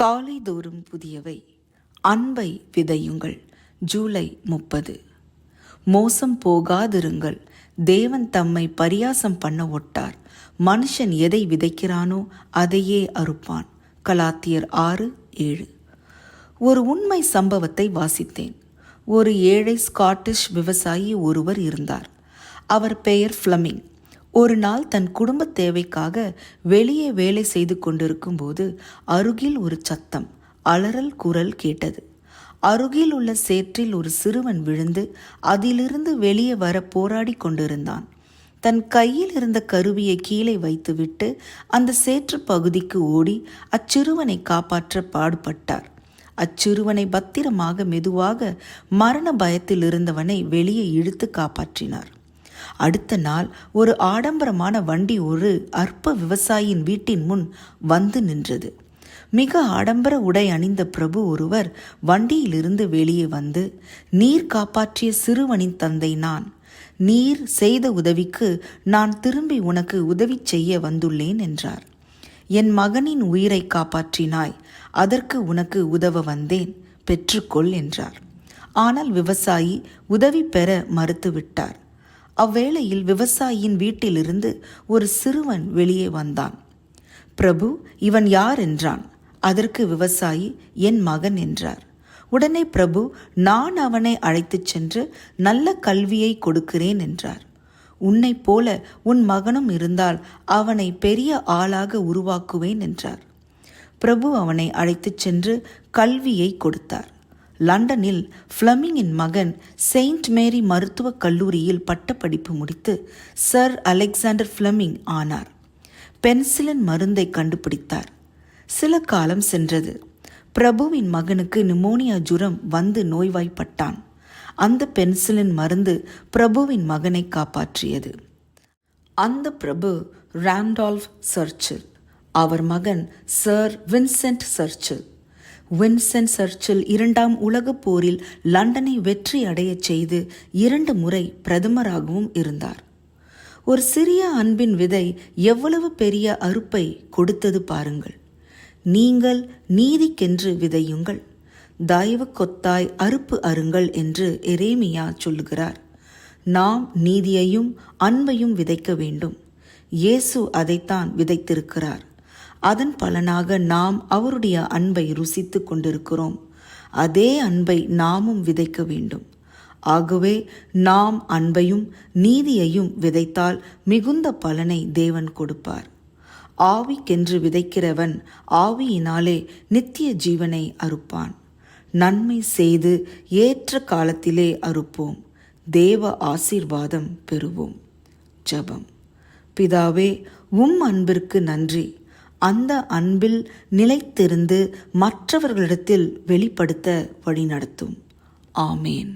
காலை தோறும் புதியவை. அன்பை விதையுங்கள். ஜூலை முப்பது. மோசம் போகாதிருங்கள். தேவன் தம்மை பரியாசம் பண்ண ஒட்டார். மனுஷன் எதை விதைக்கிறானோ அதையே அறுப்பான். கலாத்தியர் ஆறு ஏழு. ஒரு உண்மை சம்பவத்தை வாசித்தேன். ஒரு ஏழை ஸ்காட்டிஷ் விவசாயி ஒருவர் இருந்தார். அவர் பெயர் ஃப்ளமிங். ஒரு நாள் தன் குடும்ப தேவைக்காக வெளியே வேலை செய்து கொண்டிருக்கும் போது அருகில் ஒரு சத்தம் அலறல் குரல் கேட்டது. அருகில் உள்ள சேற்றில் ஒரு சிறுவன் விழுந்து அதிலிருந்து வெளியே வர போராடி கொண்டிருந்தான். தன் கையில் இருந்த கருவியை கீழே வைத்துவிட்டு அந்த சேற்று பகுதிக்கு ஓடி அச்சிறுவனை காப்பாற்ற பாடுபட்டார். அச்சிறுவனை பத்திரமாக மெதுவாக மரண பயத்தில் இருந்தவனை வெளியே இழுத்து காப்பாற்றினார். அடுத்த நாள் ஒரு ஆடம்பரமான வண்டி ஒரு அற்ப விவசாயியின் வீட்டின் முன் வந்து நின்றது. மிக ஆடம்பர உடை அணிந்த பிரபு ஒருவர் வண்டியிலிருந்து வெளியே வந்து நீர் காப்பாற்றிய சிறுவனின் தந்தை நான். நீர் செய்த உதவிக்கு நான் திரும்பி உனக்கு உதவி செய்ய வந்துள்ளேன் என்றார். என் மகனின் உயிரை காப்பாற்றினாய். அதற்கு உனக்கு உதவ வந்தேன். பெற்றுக்கொள் என்றார். ஆனால் விவசாயி உதவி பெற மறுத்துவிட்டார். அவ்வேளையில் விவசாயியின் வீட்டிலிருந்து ஒரு சிறுவன் வெளியே வந்தான். பிரபு இவன் யார்? என்றான். அதற்கு விவசாயி என் மகன் என்றார். உடனே பிரபு நான் அவனை அழைத்துச் சென்று நல்ல கல்வியை கொடுக்கிறேன் என்றார். உன்னை போல உன் மகனும் இருந்தால் அவனை பெரிய ஆளாக உருவாக்குவேன் என்றார். பிரபு அவனை அழைத்துச் சென்று கல்வியை கொடுத்தார். லண்டனில் ஃப்ளமிங்கின் மகன் செயின்ட் மேரி மருத்துவக் கல்லூரியில் பட்டப்படிப்பு முடித்து சர் அலெக்சாண்டர் ஃப்ளமிங் ஆனார். பென்சிலின் மருந்தை கண்டுபிடித்தார். சில காலம் சென்றது. பிரபுவின் மகனுக்கு நிமோனியா ஜுரம் வந்து நோய்வாய்ப்பட்டான். அந்த பென்சிலின் மருந்து பிரபுவின் மகனை காப்பாற்றியது. அந்த பிரபு ராம்டால்ஃப் சர்ச்சில் அவர் மகன் சர் வின்சென்ட் சர்ச்சில் வின்சென்ட் சர்ச்சில் இரண்டாம் உலகப் போரில் லண்டனை வெற்றி அடையச் செய்து இரண்டு முறை பிரதமராகவும் இருந்தார். ஒரு சிறிய அன்பின் விதை எவ்வளவு பெரிய அறுப்பை கொடுத்தது பாருங்கள். நீங்கள் நீதிக்கென்று விதையுங்கள். தயவு கொத்தாய் அறுப்பு அருங்கள் என்று எரேமியா சொல்லுகிறார். நாம் நீதியையும் அன்பையும் விதைக்க வேண்டும். இயேசு அதைத்தான் விதைத்திருக்கிறார். அதன் பலனாக நாம் அவருடைய அன்பை ருசித்து கொண்டிருக்கிறோம். அதே அன்பை நாமும் விதைக்க வேண்டும். ஆகவே நாம் அன்பையும் நீதியையும் விதைத்தால் மிகுந்த பலனை தேவன் கொடுப்பார். ஆவிக்கென்று விதைக்கிறவன் ஆவியினாலே நித்திய ஜீவனை அறுப்பான். நன்மை செய்து ஏற்ற காலத்திலே அறுப்போம். தேவ ஆசீர்வாதம் பெறுவோம். ஜபம். பிதாவே உம் அன்பிற்கு நன்றி. அந்த அன்பில் நிலைத்திருந்து மற்றவர்களிடத்தில் வெளிப்படுத்த வழிநடத்தும். ஆமேன்.